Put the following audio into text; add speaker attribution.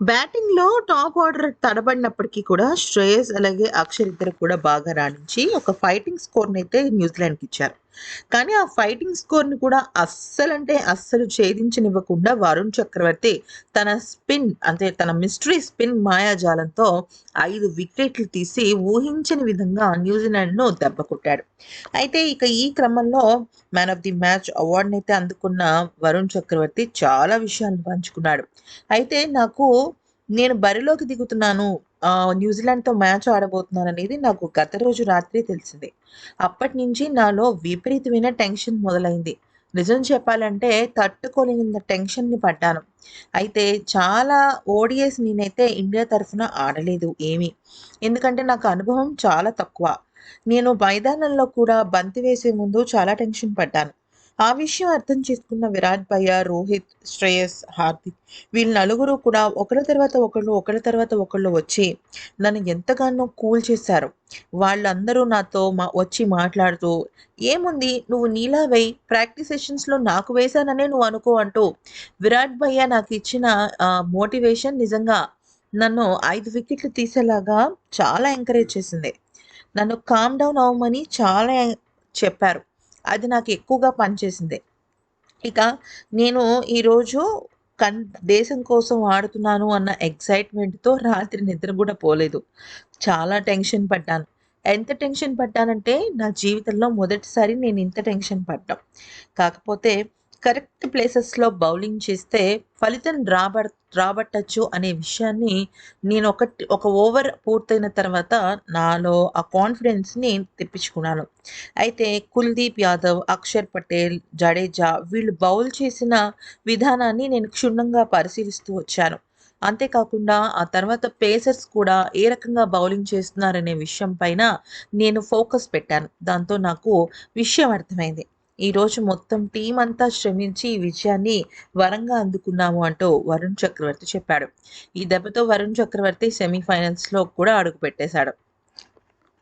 Speaker 1: బ్యాటింగ్‌లో top order తడబడినప్పటికీ కూడా శ్రేయస్ అలాగే అక్షర్ ఇద్దరు కూడా బాగా రాణించి ఒక ఫైటింగ్ స్కోర్‌నైతే న్యూజిలాండ్‌కిచ్చారు. కానీ ఆ ఫైటింగ్ స్కోర్‌ని కూడా అస్సలంటే అస్సలు ఛేదించనివ్వకుండా వరుణ్ చక్రవర్తి తన స్పిన్ అంటే తన మిస్టరీ స్పిన్ మాయాజాలంతో ఐదు వికెట్లు తీసి ఊహించని విధంగా న్యూజిలాండ్‌ను దెబ్బకొట్టాడు. అయితే ఇక ఈ క్రమంలో మ్యాన్ ఆఫ్ ది మ్యాచ్ అవార్డ్‌నైతే అందుకున్న వరుణ్ చక్రవర్తి చాలా విషయాలను పంచుకున్నాడు. అయితే నాకు నేను బరిలోకి దిగుతున్నాను న్యూజిలాండ్‌తో మ్యాచ్ ఆడబోతున్నాననేది నాకు గత రోజు రాత్రి తెలిసింది. అప్పటి నుంచి నాలో విపరీతమైన టెన్షన్ మొదలైంది. నిజం చెప్పాలంటే తట్టుకోలేనంత టెన్షన్‌ని పడ్డాను. అయితే చాలా ఓడిఎస్ నేనైతే ఇండియా తరఫున ఆడలేదు ఏమీ. ఎందుకంటే నాకు అనుభవం చాలా తక్కువ. నేను మైదానంలో కూడా బంతి వేసే ముందు చాలా టెన్షన్ పడ్డాను. ఆ విషయం అర్థం చేసుకున్న విరాట్ భయ్య, రోహిత్, శ్రేయస్, హార్దిక్ వీళ్ళు నలుగురు కూడా ఒకళ్ళ తర్వాత ఒకళ్ళు, ఒకళ్ళ తర్వాత ఒకళ్ళు వచ్చి నన్ను ఎంతగానో కూల్ చేశారు. వాళ్ళందరూ నాతో మా వచ్చి మాట్లాడుతూ "ఏముంది నువ్వు నీలా వేయి ప్రాక్టీస్ సెషన్స్‌లో నాకు వేశాననే నువ్వు అనుకో" అంటూ విరాట్ భయ్య నాకు ఇచ్చిన మోటివేషన్ నిజంగా నన్ను ఐదు వికెట్లు తీసేలాగా చాలా ఎంకరేజ్ చేసింది. నన్ను కామ్ డౌన్ అవ్వమని చాలా చెప్పారు. అది నాకు ఎక్కువగా పనిచేసింది. ఇక నేను ఈరోజు కన్ దేశం కోసం ఆడుతున్నాను అన్న ఎక్సైట్‌మెంట్‌తో రాత్రి నిద్ర కూడా పోలేదు. చాలా టెన్షన్ పడ్డాను. ఎంత టెన్షన్ పడ్డానంటే నా జీవితంలో మొదటిసారి నేను ఇంత టెన్షన్ పడ్డం. కాకపోతే కరెక్ట్ ప్లేసెస్‌లో బౌలింగ్ చేస్తే ఫలితం రాబ రాబట్టచ్చు అనే విషయాన్ని నేను ఒకటి ఒక ఓవర్ పూర్తయిన తర్వాత నాలో ఆ కాన్ఫిడెన్స్‌ని తెప్పించుకున్నాను. అయితే కుల్దీప్ యాదవ్, అక్షర్ పటేల్, జడేజా వీళ్ళు బౌల్ చేసిన విధానాన్ని నేను క్షుణ్ణంగా పరిశీలిస్తూ వచ్చాను. అంతేకాకుండా ఆ తర్వాత పేసర్స్ కూడా ఏ రకంగా బౌలింగ్ చేస్తున్నారనే విషయం పైన నేను ఫోకస్ పెట్టాను. దాంతో నాకు విషయం అర్థమైంది. ఈరోజు మొత్తం టీం అంతా శ్రమించి ఈ విజయాన్ని వరంగా అందుకున్నాము అంటూ వరుణ్ చక్రవర్తి చెప్పాడు. ఈ దెబ్బతో వరుణ్ చక్రవర్తి సెమీఫైనల్స్‌లో కూడా అడుగుపెట్టేశాడు.